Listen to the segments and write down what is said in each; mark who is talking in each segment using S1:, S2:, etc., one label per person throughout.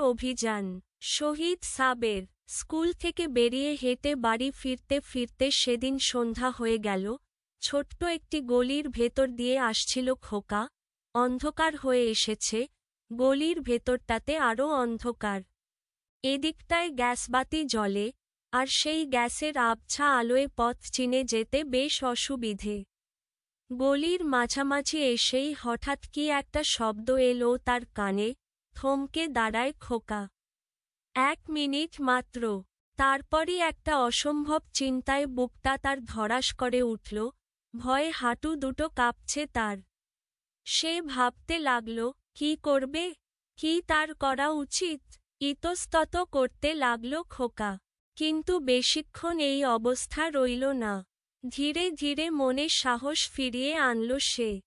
S1: অভিযান। শহীদ সাবের স্কুল থেকে বেরিয়ে হেঁটে বাড়ি ফিরতে ফিরতে সেদিন সন্ধ্যা হয়ে গেল। ছোট্ট একটি গলির ভেতর দিয়ে আসছিল খোকা। অন্ধকার হয়ে এসেছে। গলির ভেতরটাতে আরও অন্ধকার। এদিকটায় গ্যাসবাতি জ্বলে, আর সেই গ্যাসের আবছা আলোয় পথ চিনে যেতে বেশ অসুবিধে। গলির মাঝামাঝি এসেই হঠাৎ কি একটা শব্দ এলো তার কানে। থমকে দাঁড়ায় খোকা। এক মিনিট মাত্র। তারপরই একটা অসম্ভব চিন্তায় বুকটা তার ধরাস করে উঠল, ভয়ে হাঁটু দুটো কাঁপছে তার। সে ভাবতে লাগল, কি করবে? কি তার করা উচিত? ইতস্তত করতে লাগল খোকা। কিন্তু বেশিক্ষণ এই অবস্থা রইল না। ধীরে ধীরে মনে সাহস ফিরিয়ে আনল সে।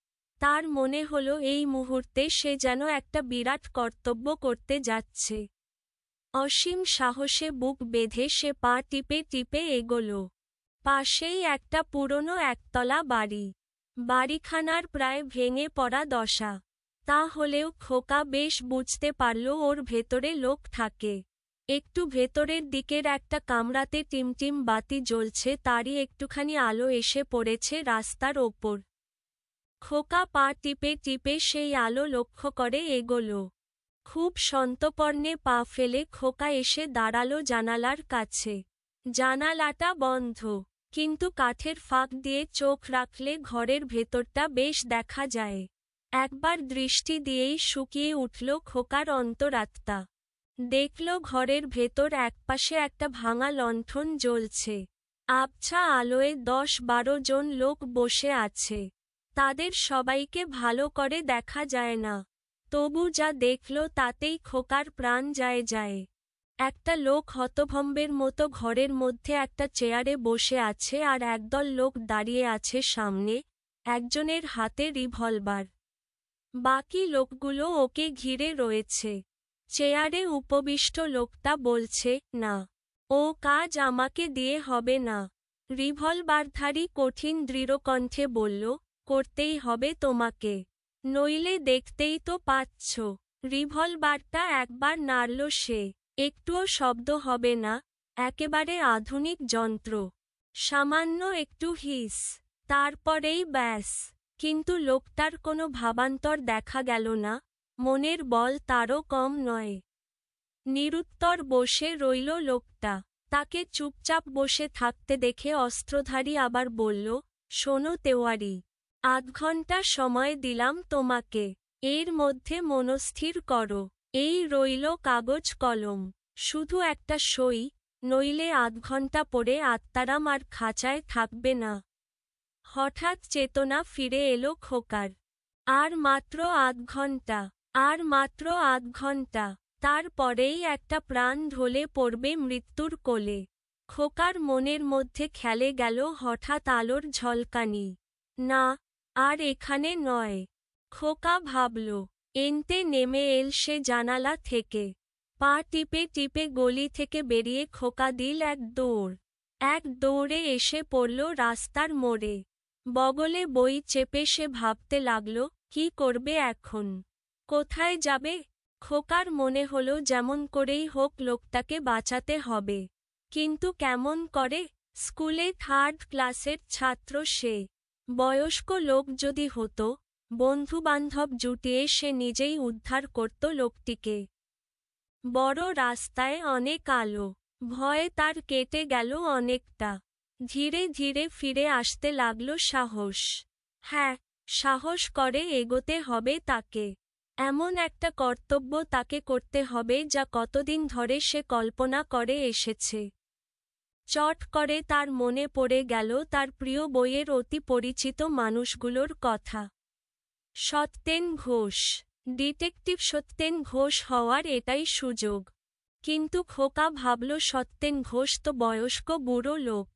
S1: তার মনে হল এই মুহূর্তে সে যেন একটা বিরাট কর্তব্য করতে যাচ্ছে। অসীম সাহসে বুক বেঁধে সে পা টিপে টিপে এগোল। পাশেই একটা পুরনো একতলা বাড়ি। বাড়িখানার প্রায় ভেঙে পড়া দশা। তা হলেও খোকা বেশ বুঝতে পারল ওর ভেতরে লোক থাকে। একটু ভেতরের দিকের একটা কামরাতে টিমটিম বাতি জ্বলছে, তারই একটুখানি আলো এসে পড়েছে রাস্তার ওপর। খোকা পা টিপে টিপে সেই আলো লক্ষ্য করে এগোল। খুব সন্তপর্ণে পা ফেলে খোকা এসে দাঁড়াল জানালার কাছে। জানালাটা বন্ধ, কিন্তু কাঠের ফাঁক দিয়ে চোখ রাখলে ঘরের ভেতরটা বেশ দেখা যায়। একবার দৃষ্টি দিয়েই শুকিয়ে উঠল খোকার অন্তরাত্মা। দেখল ঘরের ভেতর একপাশে একটা ভাঙা লণ্ঠন জ্বলছে। আবছা আলোয় দশ বারো জন লোক বসে আছে। তাদের সবাইকে ভালো করে দেখা যায় না। তবু যা দেখল তাতেই খোকার প্রাণ যায় যায়। একটা লোক হতভম্বের মতো ঘরের মধ্যে একটা চেয়ারে বসে আছে আর একদল লোক দাঁড়িয়ে আছে সামনে, একজনের হাতে রিভলভার। বাকি লোকগুলো ওকে ঘিরে রয়েছে। চেয়ারে উপবিষ্ট লোকটা বলছে, না, ও কাজ আমাকে দিয়ে হবে না। রিভলভারধারী কঠিন দৃঢ়কণ্ঠে বলল করতেই হবে তোমাকে। নইলে দেখতেই তো পাচ্ছ। রিভলভারটা একবার নাড়ল সে। একটুও শব্দ হবে না। একেবারে আধুনিক যন্ত্র। সামান্য একটু হিস। তারপরেই ব্যাস। কিন্তু লোকটার কোনো ভাবান্তর দেখা গেল না। মনের বল তারও কম নয়। নিরুত্তর বসে রইল লোকটা। তাকে চুপচাপ বসে থাকতে দেখে অস্ত্রধারী আবার বলল, শোনো তেওয়ারি আধ ঘণ্টা সময় দিলাম তোমাকে। এর মধ্যে মনস্থির করো। এই রইল কাগজ কলম। শুধু একটা সই, নইলে আধ ঘণ্টা পরে আত্মারাম আর খাঁচায় থাকবে না। হঠাৎ চেতনা ফিরে এলো খোকার। আর মাত্র আধ ঘণ্টা, আর মাত্র আধ ঘণ্টা। তারপরেই একটা প্রাণ ঢলে পড়বে মৃত্যুর কোলে। খোকার মনের মধ্যে খেলে গেল হঠাৎ আলোর ঝলকানি। না আর এখানে নয়। খোকা ভাবল, এনতে নেমে এল সে জানালা থেকে। পা টিপে টিপে গলি থেকে বেরিয়ে খোকা দিল এক দৌড়। এক দৌড়ে এসে পড়ল রাস্তার মোড়ে। বগলে বই চেপে সে ভাবতে লাগল, কি করবে এখন? কোথায় যাবে? খোকার মনে হল যেমন করেই হোক লোকটাকে বাঁচাতে হবে। কিন্তু কেমন করে? স্কুলে থার্ড ক্লাসের ছাত্র সে। বয়স্ক লোক যদি হতো, বন্ধুবান্ধব জুটিয়ে সে নিজেই উদ্ধার করত লোকটিকে। বড় রাস্তায় অনেক আলো, ভয়ে তার কেটে গেল অনেকটা। ধীরে ধীরে ফিরে আসতে লাগল সাহস। হ্যাঁ সাহস করে এগোতে হবে তাকে। এমন একটা কর্তব্য তাকে করতে হবে যা কতদিন ধরে সে কল্পনা করে এসেছে। চট করে তার মনে পড়ে গেল তার প্রিয় বইয়ের অতি পরিচিত মানুষগুলোর কথা। সত্যেন ঘোষ। ডিটেকটিভ সত্যেন ঘোষ হওয়ার এটাই সুযোগ। কিন্তু খোকা ভাবল, সত্যেন ঘোষ তো বয়স্ক বুড়ো লোক।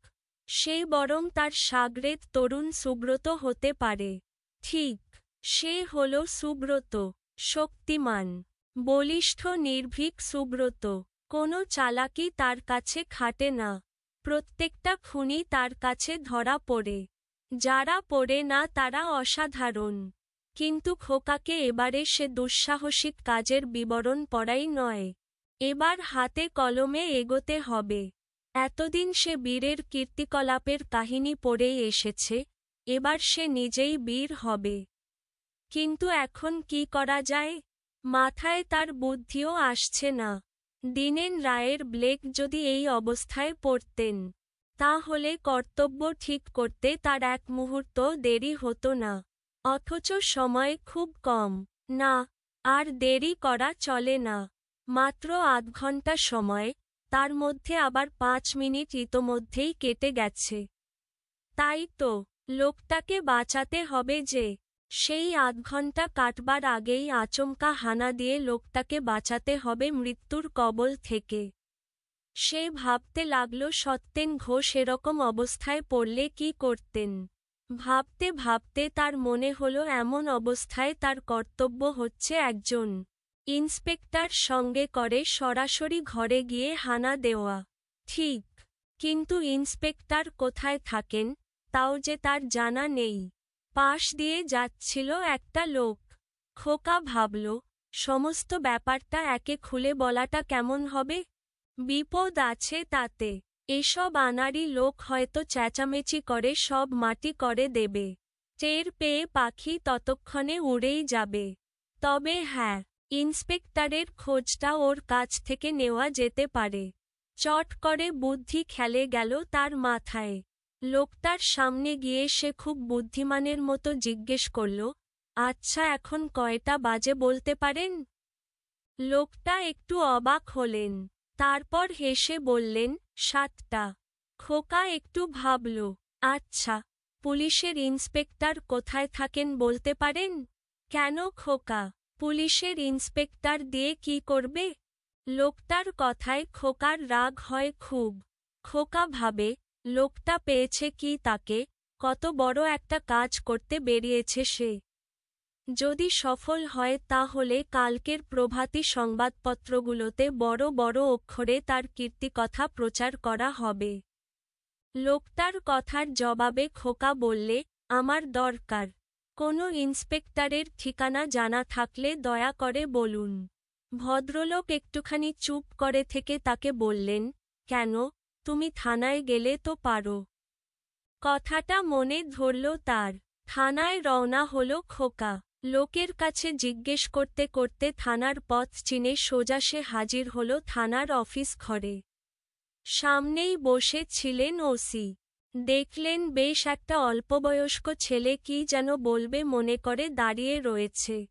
S1: সে বরং তার সাগরেদ তরুণ সুব্রত হতে পারে। ঠিক, সে হল সুব্রত, শক্তিমান, বলিষ্ঠ নির্ভীক সুব্রত। কোনো চালাকি তার কাছে খাটে না। প্রত্যেকটা খুনি তার কাছে ধরা পড়ে। যারা পড়ে না তারা অসাধারণ। কিন্তু খোকাকে এবারে সে দুঃসাহসিক কাজের বিবরণ পড়াই নয়। এবার হাতে কলমে এগোতে হবে। এতদিন সে বীরের কীর্তিকলাপের কাহিনী পড়েই এসেছে, এবার সে নিজেই বীর হবে। কিন্তু এখন কি করা যায়? মাথায় তার বুদ্ধিও আসছে না। দিনেন রায়ের ব্লেক যদি এই অবস্থায় পড়তেন, তাহলে কর্তব্য ঠিক করতে তার এক মুহূর্ত দেরি হতো না। অথচ সময় খুব কম। না, আর দেরি করা চলে না। মাত্র আধ ঘণ্টা সময়, তার মধ্যে আবার পাঁচ মিনিট ইতোমধ্যেই কেটে গেছে। তাই তো, লোকটাকে বাঁচাতে হবে যে সেই আধ ঘণ্টা কাটবার আগেই আচমকা হানা দিয়ে লোকটাকে বাঁচাতে হবে মৃত্যুর কবল থেকে। সে ভাবতে লাগল, সত্যেন ঘোষ এরকম অবস্থায় পড়লে কি করতেন? ভাবতে ভাবতে তার মনে হল, এমন অবস্থায় তার কর্তব্য হচ্ছে একজন ইন্সপেক্টর সঙ্গে করে সরাসরি ঘরে গিয়ে হানা দেওয়া। ঠিক, কিন্তু ইন্সপেক্টর কোথায় থাকেন? তাও যে তার জানা নেই। পাশ দিয়ে যাচ্ছিল একটা লোক। খোকা ভাবল, সমস্ত ব্যাপারটা একে খুলে বলাটা কেমন হবে? বিপদ আছে তাতে। এসব আনারি লোক হয়তো চেঁচামেচি করে, সব মাটি করে দেবে। টের পেয়ে পাখি ততক্ষণে উড়েই যাবে। তবে হ্যাঁ ইন্সপেক্টরের খোঁজটা ওর কাছ থেকে নেওয়া যেতে পারে। চট করে বুদ্ধি খেলে গেল তার মাথায়। লোকটার সামনে গিয়ে সে খুব বুদ্ধিমানের মতো জিজ্ঞেস করল আচ্ছা এখন কয়টা বাজে বলতে পারেন? লোকটা একটু অবাক হলেন, তারপর হেসে বললেন, সাতটা। খোকা একটু ভাবল আচ্ছা পুলিশের ইন্সপেক্টর কোথায় থাকেন বলতে পারেন? কেন খোকা, পুলিশের ইন্সপেক্টর দিয়ে কি করবে? লোকটার কথায় খোকার রাগ হয় খুব। খোকা ভাবে লোকটা পেয়েছে কি তাকে? কত বড় একটা কাজ করতে বেরিয়েছে সে। যদি সফল হয় তাহলে কালকের প্রভাতী সংবাদপত্রগুলোতে বড় বড় অক্ষরে তার কীর্তিকথা প্রচার করা হবে। লোকটার কথার জবাবে খোকা বললে, আমার দরকার। কোনো ইন্সপেক্টরের ঠিকানা জানা থাকলে দয়া করে বলুন। ভদ্রলোক একটুখানি চুপ করে থেকে তাকে বললেন, কেন? তুমি থানায় গেলে তো পারো। কথাটা মনে ধরল তার। থানায় রওনা হল খোকা। লোকের কাছে জিজ্ঞেস করতে করতে থানার পথ চিনে সোজা সে হাজির হল থানার অফিস ঘরে। সামনেই বসে ছিলেন ওসি। দেখলেন বেশ একটা অল্পবয়স্ক ছেলে কি যেন বলবে মনে করে দাঁড়িয়ে রয়েছে।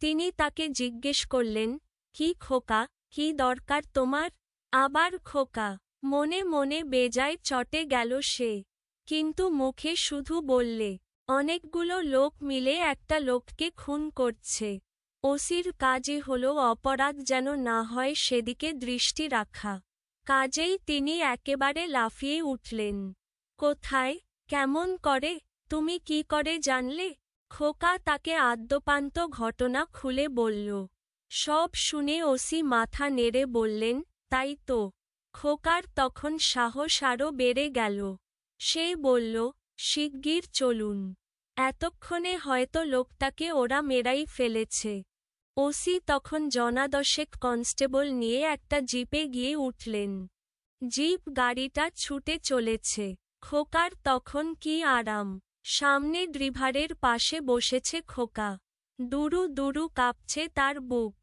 S1: তিনি তাকে জিজ্ঞেস করলেন, কি খোকা? কি দরকার তোমার? আবার খোকা। মনে মনে বেজায় চটে গেল সে। কিন্তু মুখে শুধু বললে, অনেকগুলো লোক মিলে একটা লোককে খুন করছে। ওসির কাজই হল অপরাধ যেন না হয় সেদিকে দৃষ্টি রাখা। কাজেই তিনি একেবারে লাফিয়ে উঠলেন। কোথায়? কেমন করে? তুমি কি করে জানলে? খোকা তাকে আদ্যপান্ত ঘটনা খুলে বলল। সব শুনে ওসি মাথা নেড়ে বললেন, তাই তো। খোকার তখন সাহস আরও বেড়ে গেল। সে বলল, শিগগির চলুন। এতক্ষণে হয়তো লোকটাকে ওরা মেরাই ফেলেছে। ওসি তখন জনাদশেক কনস্টেবল নিয়ে একটা জিপে গিয়ে উঠলেন। জিপ গাড়িটা ছুটে চলেছে। খোকার তখন কি আরাম। সামনে ড্রিভারের পাশে বসেছে খোকা। দুরু দুরু কাঁপছে তার বুক।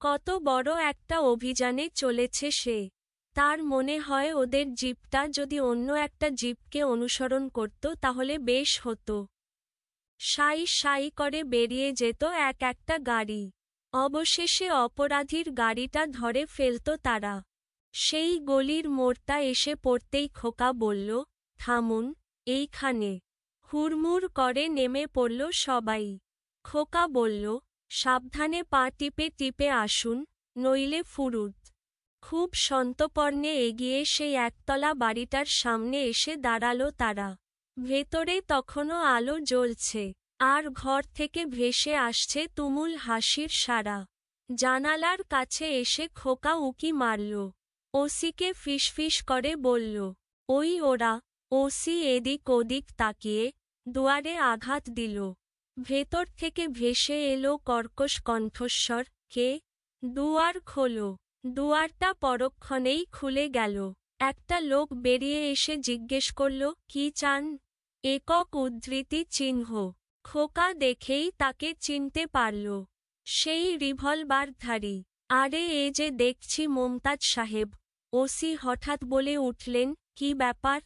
S1: কত বড় একটা অভিযানে চলেছে সে। তার মনে হয় ওদের জিপটা যদি অন্য একটা জিপকে অনুসরণ করত তাহলে বেশ হতো। সাই সাই করে বেরিয়ে যেত এক একটা গাড়ি। অবশেষে অপরাধীর গাড়িটা ধরে ফেলত তারা। সেই গলির মোড়টা এসে পড়তেই খোকা বলল, থামুন, এইখানে। হুড়মুড় করে নেমে পড়ল সবাই। খোকা বলল, সাবধানে পা টিপে টিপে আসুন, নইলে ফুরুত। খুব সন্তপর্ণে এগিয়ে সেই একতলা বাড়িটার সামনে এসে দাঁড়াল তারা। ভেতরে তখনও আলো জ্বলছে। আর ঘর থেকে ভেসে আসছে তুমুল হাসির সারা। জানালার কাছে এসে খোকা উকি মারল। ওসিকে ফিসফিস করে বলল, ওই ওরা, ওসি এদিক ওদিক তাকিয়ে দুয়ারে আঘাত দিল। ভেতর থেকে ভেসে এলো কর্কশ কণ্ঠস্বর, কে? দুয়ার খোলো। দুয়ারটা পরক্ষণেই খুলে গেল। একটা লোক বেরিয়ে এসে জিজ্ঞেস করল, কি চান? একক উদ্ধৃতি চিহ্ন। খোকা দেখেই তাকে চিনতে পারল। সেই রিভলবারধারী। আরে, এ যে দেখছি মমতাজ সাহেব। ওসি হঠাৎ বলে উঠলেন, কি ব্যাপার?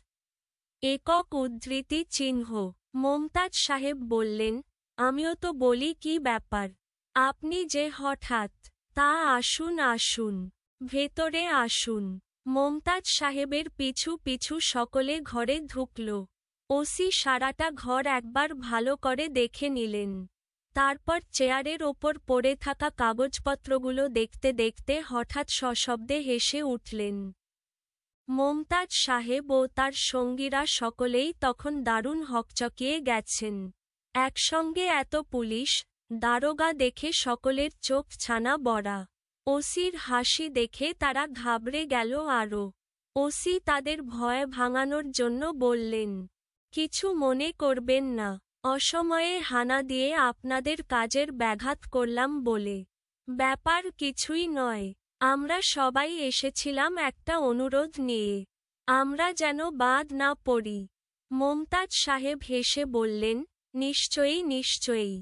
S1: একক উদ্ধৃতি চিহ্ন। মমতাজ সাহেব বললেন, আমিও তো বলি কি ব্যাপার। আপনি যে হঠাৎ তা আসুন আসুন। ভেতরে আসুন। মমতাজ সাহেবের পিছু পিছু সকলে ঘরে ঢুকল। ওসি সারাটা ঘর একবার ভালো করে দেখে নিলেন। তারপর চেয়ারের ওপর পড়ে থাকা কাগজপত্রগুলো দেখতে দেখতে হঠাৎ সশব্দে হেসে উঠলেন। মমতাজ সাহেব ও তার সঙ্গীরা সকলেই তখন দারুণ হকচকিয়ে গেছেন। একসঙ্গে এত পুলিশ দারোগা দেখে সকলের চোখ ছানা বড়া। ওসির হাসি দেখে তারা ঘাবড়ে গেল আরও ওসি তাদের ভয় ভাঙানোর জন্য বললেন, কিছু মনে করবেন না, অসময়ে হানা দিয়ে আপনাদের কাজের ব্যাঘাত করলাম বলে। ব্যাপার কিছুই নয়, আমরা সবাই এসেছিলাম একটা অনুরোধ নিয়ে। আমরা যেন বাদ না পড়ি। মমতাজ সাহেব হেসে বললেন, নিশ্চয়ই নিশ্চয়ই।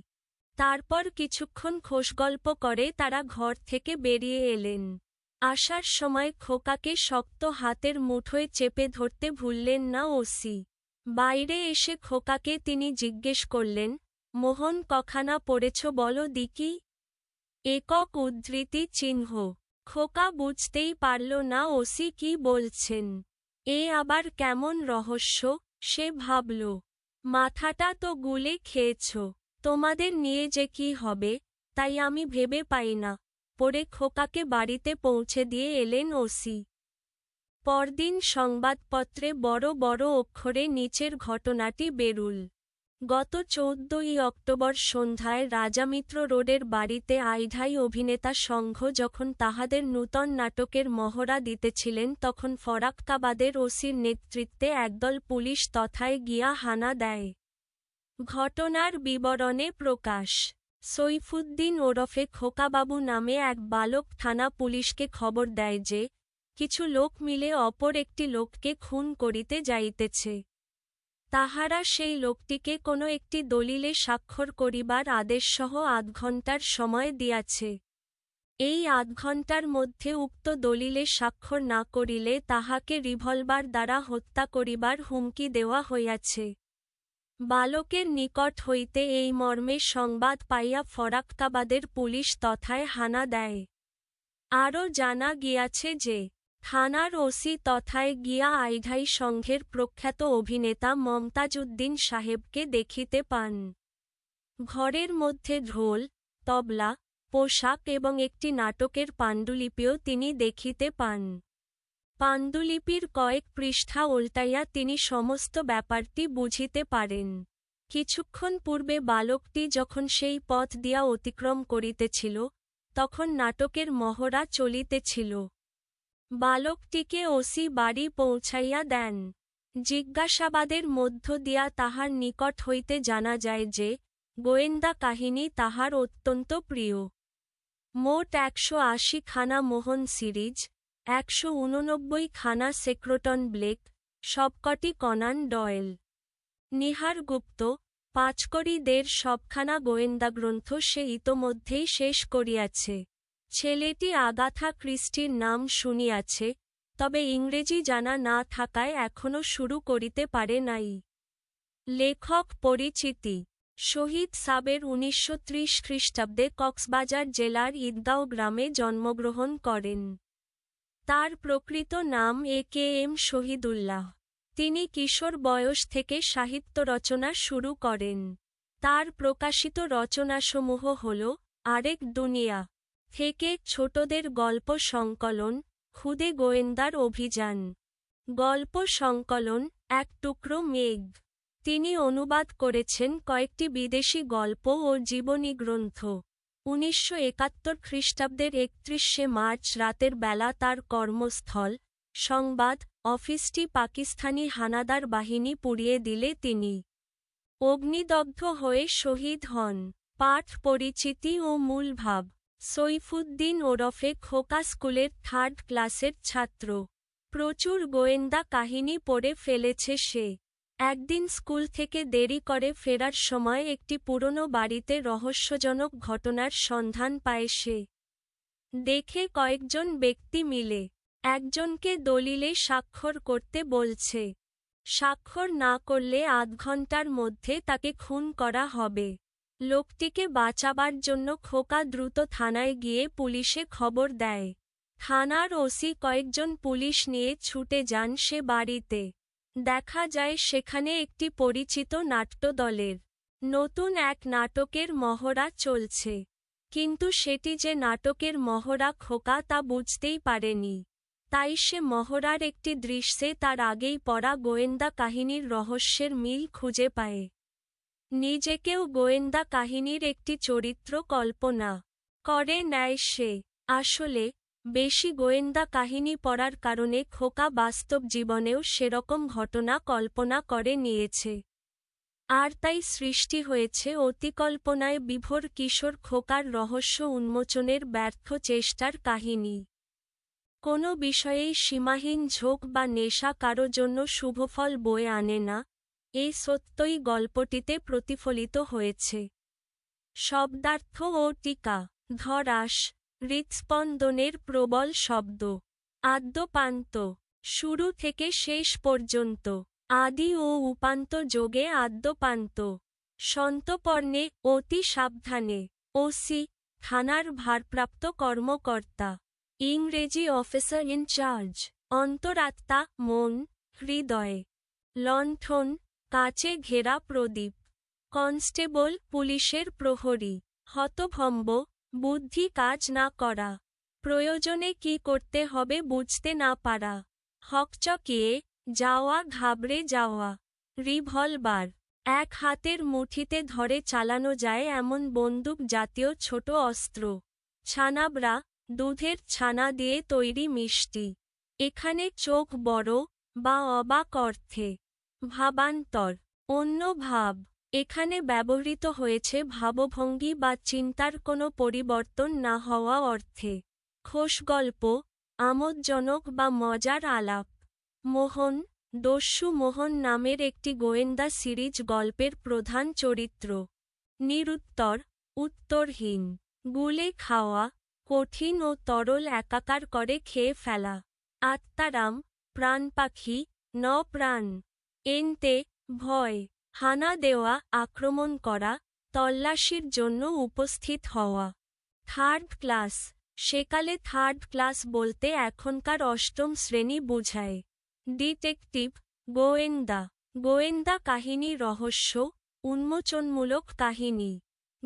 S1: তারপর কিছুক্ষণ খোশগল্প করে তারা ঘর থেকে বেরিয়ে এলেন। আসার সময় খোকাকে শক্ত হাতের মুঠোয় চেপে ধরতে ভুললেন না ওসি। বাইরে এসে খোকাকে তিনি জিজ্ঞেস করলেন, মোহন, কখানা পড়েছ বলো দিকি একক উদ্ধৃতি চিহ্ন। খোকা বুঝতেই পারল না ওসি কি বলছেন। এ আবার কেমন রহস্য? সে ভাবল। মাথাটা তো গুলে খেয়েছ। তোমাদের নিয়ে যে কি হবে, তাই আমি ভেবে পাই না। পরে খোকাকে বাড়িতে পৌঁছে দিয়ে এলেন ওসি। পরদিন সংবাদপত্রে বড় বড় অক্ষরে নিচের ঘটনাটি বেরুল। গত চৌদ্দই অক্টোবর সন্ধ্যায় রাজামিত্র রোডের বাড়িতে আইঢাই অভিনেতা সংঘ যখন তাহাদের নূতন নাটকের মহড়া দিতেছিলেন তখন ফরাক্কাবাদের ওসির নেতৃত্বে একদল পুলিশ তথায় গিয়া হানা দেয়। ঘটনার বিবরণে প্রকাশ। সৈফুদ্দিন ওরফে খোকাবাবু নামে এক বালক থানা পুলিশকে খবর দেয় যে, কিছু লোক মিলে অপর একটি লোককে খুন করিতে যাইতেছে। তাহারা সেই লোকটিকে কোনো একটি দলিলে স্বাক্ষর করিবার আদেশসহ আধ ঘণ্টার সময় দিয়াছে। এই আধ ঘণ্টার মধ্যে উক্ত দলিলে স্বাক্ষর না করিলে তাহাকে রিভলবার দ্বারা হত্যা করিবার হুমকি দেওয়া হইয়াছে। বালকের নিকট হইতে এই মর্মে সংবাদ পাইয়া ফরাক্কাবাদের পুলিশ তথায় হানা দেয়। আরও জানা গিয়াছে যে, থানার ওসি তথায় গিয়া আইঢাই সংঘের প্রখ্যাত অভিনেতা মমতাজউদ্দিন সাহেবকে দেখিতে পান। ঘরের মধ্যে ঢোল, তবলা, পোশাক এবং একটি নাটকের পাণ্ডুলিপিও তিনি দেখিতে পান। পাণ্ডুলিপির কয়েক পৃষ্ঠা উল্টাইয়া তিনি সমস্ত ব্যাপারটি বুঝিতে পারেন। কিছুক্ষণ পূর্বে বালকটি যখন সেই পথ দিয়া অতিক্রম করিতেছিল, তখন নাটকের মহড়া চলিতেছিল। বালকটিকে ওসি বাড়ি পৌঁছাইয়া দেন। জিজ্ঞাসাবাদের মধ্য দিয়া তাহার নিকট হইতে জানা যায় যে, গোয়েন্দা কাহিনী তাহার অত্যন্ত প্রিয়। মোট একশো আশি খানা মোহন সিরিজ একশো উননব্বই খানা সেক্রোটন ব্লেক, সবকটি কনান ডয়েল। নিহার গুপ্ত পাঁচকড়িদের সবখানা গোয়েন্দা গ্রন্থ সে ইতোমধ্যেই শেষ করিয়াছে। ছেলেটি আগাথা ক্রিস্টির নাম শুনিয়াছে, তবে ইংরেজি জানা না থাকায় এখনও শুরু করিতে পারে নাই। লেখক পরিচিতি, শহীদ সাবের উনিশশো ত্রিশ খ্রিস্টাব্দে কক্সবাজার জেলার ঈদগাঁও গ্রামে জন্মগ্রহণ করেন। তার প্রকৃত নাম এ কে এম শহীদুল্লাহ। তিনি কিশোর বয়স থেকে সাহিত্য রচনা শুরু করেন। তার প্রকাশিত রচনাসমূহ হল আরেক দুনিয়া, থেকে ছোটদের গল্প সংকলন, খুদে গোয়েন্দার অভিযান। গল্প সংকলন, এক টুকরো মেঘ। তিনি অনুবাদ করেছেন কয়েকটি বিদেশি গল্প ও জীবনী গ্রন্থ। উনিশশো একাত্তর খ্রিস্টাব্দের একত্রিশে মার্চ রাতের বেলা তার কর্মস্থল, সংবাদ, অফিসটি পাকিস্তানি হানাদার বাহিনী পুড়িয়ে দিলে তিনি অগ্নিদগ্ধ হয়ে শহীদ হন। পাঠ পরিচিতি ও মূল ভাব। সৈফুদ্দিন ওরফে খোকা স্কুলের থার্ড ক্লাসের ছাত্র। প্রচুর গোয়েন্দা কাহিনী পড়ে ফেলেছে সে। একদিন স্কুল থেকে দেরি করে ফেরার সময় একটি পুরনো বাড়িতে রহস্যজনক ঘটনার সন্ধান পায় সে। দেখে কয়েকজন ব্যক্তি মিলে একজনকে দলিলে স্বাক্ষর করতে বলছে। স্বাক্ষর না করলে আধ ঘণ্টার মধ্যে তাকে খুন করা হবে। লোকটিকে বাঁচাবার জন্য খোকা দ্রুত থানায় গিয়ে পুলিশে খবর দেয়। থানার ওসি কয়েকজন পুলিশ নিয়ে ছুটে যান সে বাড়িতে। দেখা যায় সেখানে একটি পরিচিত নাট্যদলের নতুন এক নাটকের মহড়া চলছে। কিন্তু সেটি যে নাটকের মহড়া খোকা তা বুঝতেই পারেনি। তাই সে মহড়ার একটি দৃশ্যে তার আগেই পড়া গোয়েন্দা কাহিনীর রহস্যের মিল খুঁজে পায়। নিজেকেও গোয়েন্দা কাহিনীর একটি চরিত্র কল্পনা করে নেয় সে। আসলে বেশি গোয়েন্দা কাহিনী পড়ার কারণে খোকা বাস্তব জীবনেও সেরকম ঘটনা কল্পনা করে নিয়েছে। আর তাই সৃষ্টি হয়েছে অতিকল্পনায় বিভোর কিশোর খোকার রহস্য উন্মোচনের ব্যর্থ চেষ্টার কাহিনী। কোনো বিষয়েই সীমাহীন ঝোঁক বা নেশা কারও জন্য শুভফল বয়ে আনে না এই সত্যই গল্পটিতে প্রতিফলিত হয়েছে। শব্দার্থ ও টিকা, ধরাস হৃৎস্পন্দনের প্রবল শব্দ। আদ্যপান্ত। শুরু থেকে শেষ পর্যন্ত। আদি ও উপান্ত যোগে আদ্যপান্ত। সন্তপর্ণে অতি সাবধানে। ওসি, থানার ভারপ্রাপ্ত কর্মকর্তা। ইংরেজি অফিসার ইনচার্জ অন্তরাত্মা, মন, হৃদয়ে। লণ্ঠন কাচে ঘেরা প্রদীপ। কনস্টেবল, পুলিশের প্রহরী। হতভম্ব বুদ্ধি কাজ না করা। প্রয়োজনে কি করতে হবে বুঝতে না পারা। হকচকিয়ে যাওয়া, ঘাবড়ে যাওয়া। রিভলবার এক হাতের মুঠিতে ধরে চালানো যায় এমন বন্দুক জাতীয় ছোট অস্ত্র। ছানাবরা দুধের ছানা দিয়ে তৈরি মিষ্টি। এখানে চোখ বড় বা অবাক অর্থে। ভাবান্তর। অন্য ভাব। এখানে ব্যবহৃত হয়েছে ভাবভঙ্গি বা চিন্তার কোনো পরিবর্তন না হওয়া অর্থে। খোশগল্প আমোদজনক বা মজার আলাপ। মোহন, দস্যু মোহন নামের একটি গোয়েন্দা সিরিজ গল্পের প্রধান চরিত্র। নিরুত্তর, উত্তরহীন। গুলে খাওয়া, কঠিন ও তরল একাকার করে খেয়ে ফেলা। আত্মারাম, প্রাণ পাখি, ন প্রাণ। এনতে, ভয়। হানা দেওয়া, আক্রমণ করা, তল্লাশির জন্য উপস্থিত হওয়া। Third class. সেকালে থার্ড ক্লাস বলতে এখনকার অষ্টম শ্রেণি বোঝায়। ডিটেকটিভ। গোয়েন্দা। গোয়েন্দা কাহিনী রহস্য, উন্মোচনমূলক কাহিনী।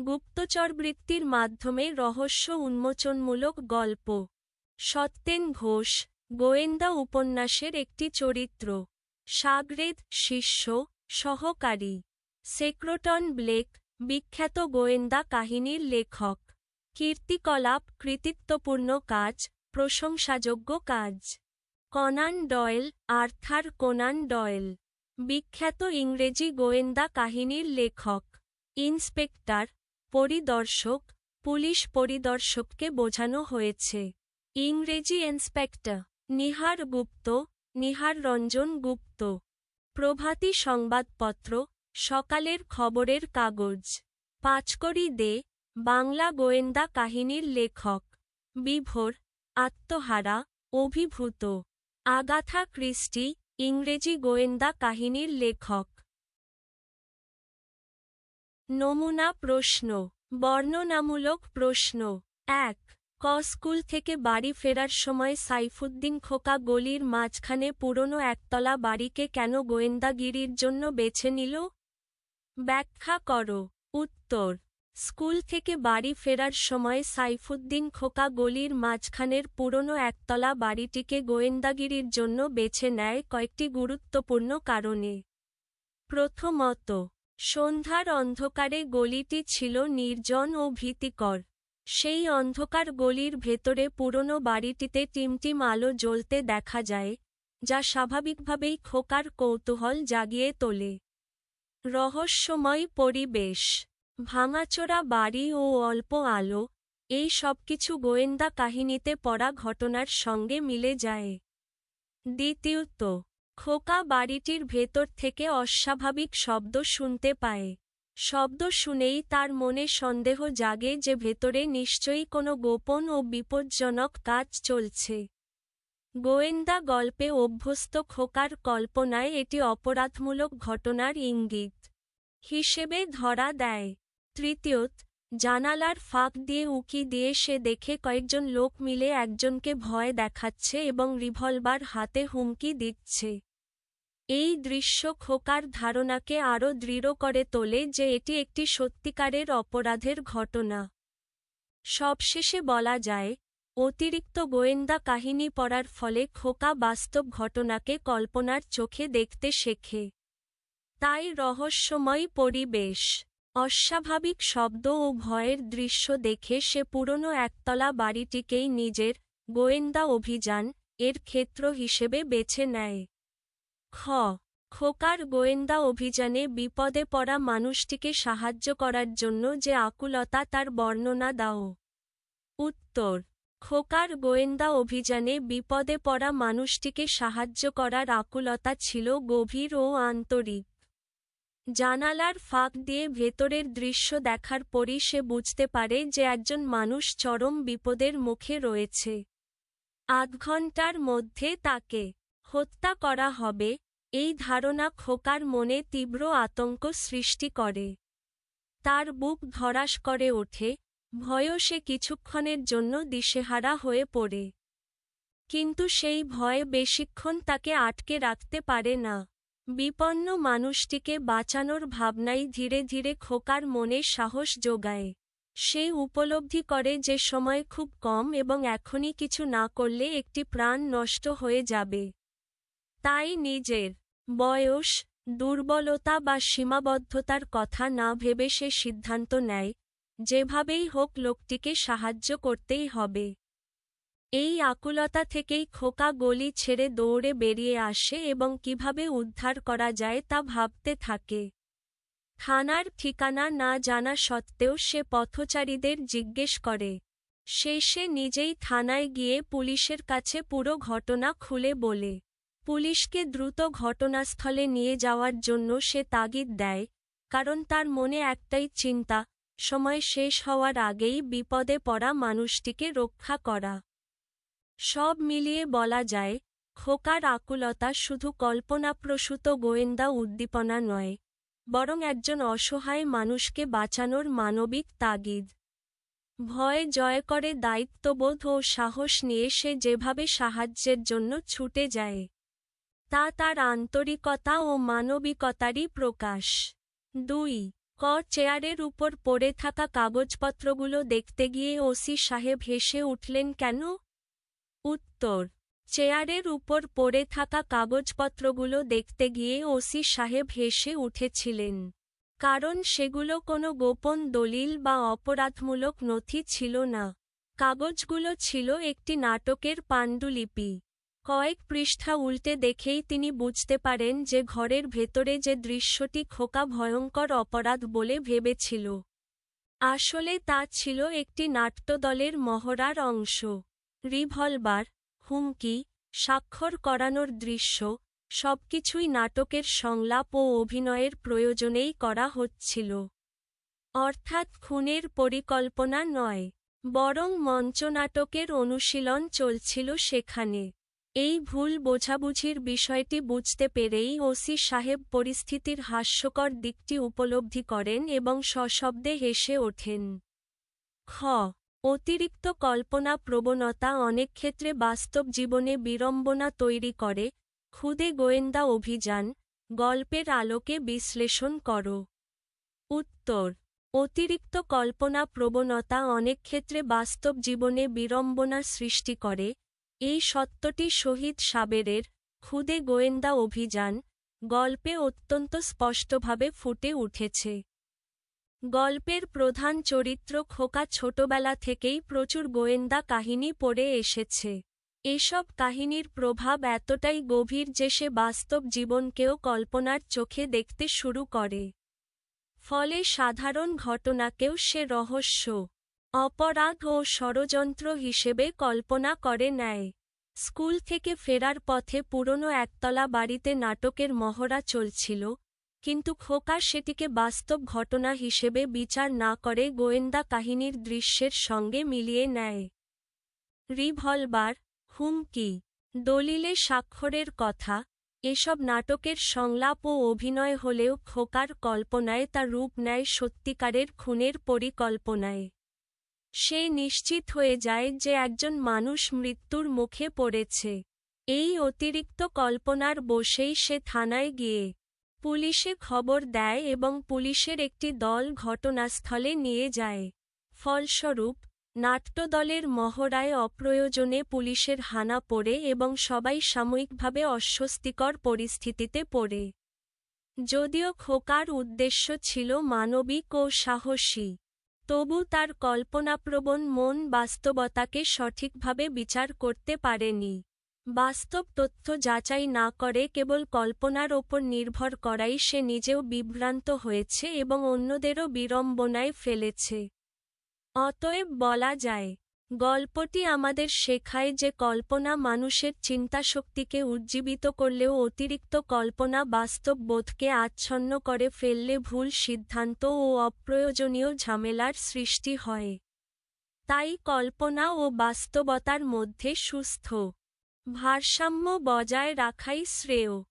S1: গুপ্তচরবৃত্তির মাধ্যমে রহস্য উন্মোচনমূলক গল্প। সত্যেন ঘোষ। গোয়েন্দা উপন্যাসের একটি চরিত্র। সাগরেদ শিষ্য। সহকারী সেক্রটন ব্লেক, বিখ্যাত গোয়েন্দা কাহিনীর লেখক। কীর্তিকলাপ, কৃতিত্বপূর্ণ কাজ, প্রশংসাযোগ্য কাজ। Conan Doyle, Arthur Conan Doyle. বিখ্যাত ইংরেজি গোয়েন্দা কাহিনীর লেখক। ইন্সপেক্টর, পরিদর্শক, পুলিশ পরিদর্শককে বোঝানো হয়েছে। ইংরেজি ইন্সপেক্টর, নিহার গুপ্ত, নিহার রঞ্জন গুপ্ত। প্রভাতী সংবাদপত্র, সকালের খবরের কাগজ। পাঁচকড়ি দে, বাংলা গোয়েন্দা কাহিনীর লেখক। বিভোর, আত্মহারা, অভিভূত। আগাথা ক্রিস্টি, ইংরেজি গোয়েন্দা কাহিনীর লেখক। নমুনা প্রশ্ন, বর্ণনামূলক প্রশ্ন। এক ক স্কুল থেকে বাড়ি ফেরার সময় সাইফুদ্দিন খোকা গলির মাঝখানে পুরনো একতলা বাড়িকে কেন গোয়েন্দাগিরির জন্য বেছে নিল? ব্যাখ্যা করো। উত্তর, স্কুল থেকে বাড়ি ফেরার সময় সাইফুদ্দিন খোকা গলির মাঝখানের পুরনো একতলা বাড়িটিকে গোয়েন্দাগিরির জন্য বেছে নেয় কয়েকটি গুরুত্বপূর্ণ কারণে। প্রথমত, সন্ধ্যার অন্ধকারে গলিটি ছিল নির্জন ও ভীতিকর। সেই অন্ধকার গলির ভেতরে পুরনো বাড়িটিতে টিমটিম আলো জ্বলতে দেখা যায়, যা স্বাভাবিকভাবেই খোকার কৌতূহল জাগিয়ে তোলে। রহস্যময় পরিবেশ, ভাঙাচোরা বাড়ি ও অল্প আলো, এই সবকিছু গোয়েন্দা কাহিনীতে পড়া ঘটনার সঙ্গে মিলে যায়। দ্বিতীয়ত, খোকা বাড়িটির ভেতর থেকে অস্বাভাবিক শব্দ শুনতে পায়। শব্দ শুনেই তার মনে সন্দেহ জাগে যে ভেতরে নিশ্চয়ই কোনো গোপন ও বিপজ্জনক কাজ চলছে। গোয়েন্দা গল্পে অভ্যস্ত খোকার কল্পনায় এটি অপরাধমূলক ঘটনার ইঙ্গিত। হিসেবে ধরা দেয়। তৃতীয়ত, জানালার ফাঁক দিয়ে উকি দিয়ে সে দেখে কয়েকজন লোক মিলে একজনকে ভয় দেখাচ্ছে এবং রিভলভার হাতে হুমকি দিচ্ছে। এই দৃশ্য খোকার ধারণাকে আরও দৃঢ় করে তোলে যে এটি একটি সত্যিকারের অপরাধের ঘটনা। সবশেষে বলা যায়, অতিরিক্ত গোয়েন্দা কাহিনী পড়ার ফলে খোকা বাস্তব ঘটনাকে কল্পনার চোখে দেখতে শেখে। তাই রহস্যময় পরিবেশ, অস্বাভাবিক শব্দ ও ভয়ের দৃশ্য দেখে সে পুরনো একতলা বাড়িটিকেই নিজের গোয়েন্দা অভিযান এর ক্ষেত্র হিসেবে বেছে নেয়। খ। খোকার গোয়েন্দা অভিযানে বিপদে পড়া মানুষটিকে সাহায্য করার জন্য যে আকুলতা তার বর্ণনা দাও। উত্তর, খোকার গোয়েন্দা অভিযানে বিপদে পড়া মানুষটিকে সাহায্য করার আকুলতা ছিল গভীর ও আন্তরিক। জানালার ফাঁক দিয়ে ভেতরের দৃশ্য দেখার পরই সে বুঝতে পারে যে একজন মানুষ চরম বিপদের মুখে রয়েছে। আধ ঘণ্টার মধ্যে তাকে হত্যা করা হবে, এই ধারণা খোকার মনে তীব্র আতঙ্ক সৃষ্টি করে। তার বুক ধরাস করে ওঠে, ভয়ও সে কিছুক্ষণের জন্য দিশেহারা হয়ে পড়ে। কিন্তু সেই ভয় বেশিক্ষণ তাকে আটকে রাখতে পারে না। বিপন্ন মানুষটিকে বাঁচানোর ভাবনাই ধীরে ধীরে খোকার মনে সাহস যোগায়। সে উপলব্ধি করে যে সময় খুব কম এবং এখনই কিছু না করলে একটি প্রাণ নষ্ট হয়ে যাবে। তাই নিজের বয়স, দুর্বলতা বা সীমাবদ্ধতার কথা না ভেবে সে সিদ্ধান্ত নেয়, যেভাবেই হোক লোকটিকে সাহায্য করতেই হবে। এই আকুলতা থেকেই খোকা গলি ছেড়ে দৌড়ে বেরিয়ে আসে এবং কীভাবে উদ্ধার করা যায় তা ভাবতে থাকে। থানার ঠিকানা না জানা সত্ত্বেও সে পথচারীদের জিজ্ঞেস করে। শেষে নিজেই থানায় গিয়ে পুলিশের কাছে পুরো ঘটনা খুলে বলে। পুলিশকে দ্রুত ঘটনাস্থলে নিয়ে যাওয়ার জন্য সে তাগিদ দেয়, কারণ তার মনে একটাই চিন্তা, সময় শেষ হওয়ার আগেই বিপদে পড়া মানুষটিকে রক্ষা করা। সব মিলিয়ে বলা যায়, খোকার আকুলতা শুধু কল্পনাপ্রসূত গোয়েন্দা উদ্দীপনা নয়, বরং একজন অসহায় মানুষকে বাঁচানোর মানবিক তাগিদ। ভয় জয় করে দায়িত্ববোধ ও সাহস নিয়ে সে যেভাবে সাহায্যের জন্য ছুটে যায়। তা তার আন্তরিকতা ও মানবিকতারই প্রকাশ। দুই, ক চেয়ারের উপর পড়ে থাকা কাগজপত্রগুলো দেখতে গিয়ে ওসি সাহেব হেসে উঠলেন, কেন? উত্তর, চেয়ারের উপর পড়ে থাকা কাগজপত্রগুলো দেখতে গিয়ে ওসি সাহেব হেসে উঠেছিলেন। কারণ সেগুলো কোনো গোপন দলিল বা অপরাধমূলক নথি ছিল না। কাগজগুলো ছিল একটি নাটকের পাণ্ডুলিপি। কয়েক পৃষ্ঠা উল্টে দেখেই তিনি বুঝতে পারেন যে ঘরের ভেতরে যে দৃশ্যটি খোকা ভয়ঙ্কর অপরাধ বলে ভেবেছিল। আসলে তা ছিল একটি নাট্যদলের মহড়ার অংশ। রিভলভার, হুমকি, স্বাক্ষর করানোর দৃশ্য, সবকিছুই নাটকের সংলাপ ও অভিনয়ের প্রয়োজনেই করা হচ্ছিল। অর্থাৎ খুনের পরিকল্পনা নয়, বরং মঞ্চনাটকের অনুশীলন চলছিল সেখানে। এই ভুল বোঝাবুঝির বিষয়টি বুঝতে পেরেই ওসি সাহেব পরিস্থিতির হাস্যকর দিকটি উপলব্ধি করেন এবং সশব্দে হেসে ওঠেন। খ, অতিরিক্ত কল্পনা প্রবণতা অনেক ক্ষেত্রে বাস্তব জীবনে বিড়ম্বনা তৈরি করে, খুদে গোয়েন্দা অভিযান, গল্পের আলোকে বিশ্লেষণ কর। উত্তর, অতিরিক্ত কল্পনা প্রবণতা অনেক ক্ষেত্রে বাস্তব জীবনে বিড়ম্বনা সৃষ্টি করে এই সত্যটি শহীদ সাবেরের খুদে গোয়েন্দা অভিযান গল্পে অত্যন্ত স্পষ্টভাবে ফুটে উঠেছে। গল্পের প্রধান চরিত্র খোকা ছোটবেলা থেকেই প্রচুর গোয়েন্দা কাহিনী পড়ে এসেছে। এসব কাহিনীর প্রভাব এতটাই গভীর যে সে বাস্তব জীবনকেও কল্পনার চোখে দেখতে শুরু করে। ফলে সাধারণ ঘটনাকেও সে রহস্য অপরাধ ও ষড়যন্ত্র হিসেবে কল্পনা করে নেয়। স্কুল থেকে ফেরার পথে পুরনো একতলা বাড়িতে নাটকের মহড়া চলছিল, কিন্তু খোকা সেটিকে বাস্তব ঘটনা হিসেবে বিচার না করে গোয়েন্দা কাহিনীর দৃশ্যের সঙ্গে মিলিয়ে নেয়। রিভলবার, হুমকি, দলিলে স্বাক্ষরের কথা, এসব নাটকের সংলাপ ও অভিনয় হলেও খোকার কল্পনায় তা রূপ নেয় সত্যিকারের খুনের পরিকল্পনায়। সে নিশ্চিত হয়ে যায় যে একজন মানুষ মৃত্যুর মুখে পড়েছে। এই অতিরিক্ত কল্পনার বসেই সে থানায় গিয়ে পুলিশে খবর দেয় এবং পুলিশের একটি দল ঘটনাস্থলে নিয়ে যায়। ফলস্বরূপ, নাট্যদলের মহড়ায় অপ্রয়োজনে পুলিশের হানা পড়ে এবং সবাই সাময়িকভাবে অস্বস্তিকর পরিস্থিতিতে পড়ে। যদিও খোকার উদ্দেশ্য ছিল মানবিক ও সাহসী তবু তার কল্পনাপ্রবণ মন বাস্তবতাকে সঠিকভাবে বিচার করতে পারেনি। বাস্তব তথ্য যাচাই না করে কেবল কল্পনার ওপর নির্ভর করাই সে নিজেও বিভ্রান্ত হয়েছে এবং অন্যদেরও বিড়ম্বনায় ফেলেছে। অতএব বলা যায় গল্পটি আমাদের শেখায় যে কল্পনা মানুষের চিন্তাশক্তিকে উজ্জীবিত করলেও অতিরিক্ত কল্পনা বাস্তব বোধকে আচ্ছন্ন করে ফেললে ভুল সিদ্ধান্ত ও অপ্রয়োজনীয় ঝামেলার সৃষ্টি হয়। তাই কল্পনা ও বাস্তবতার মধ্যে সুস্থ ভারসাম্য বজায় রাখাই শ্রেয়।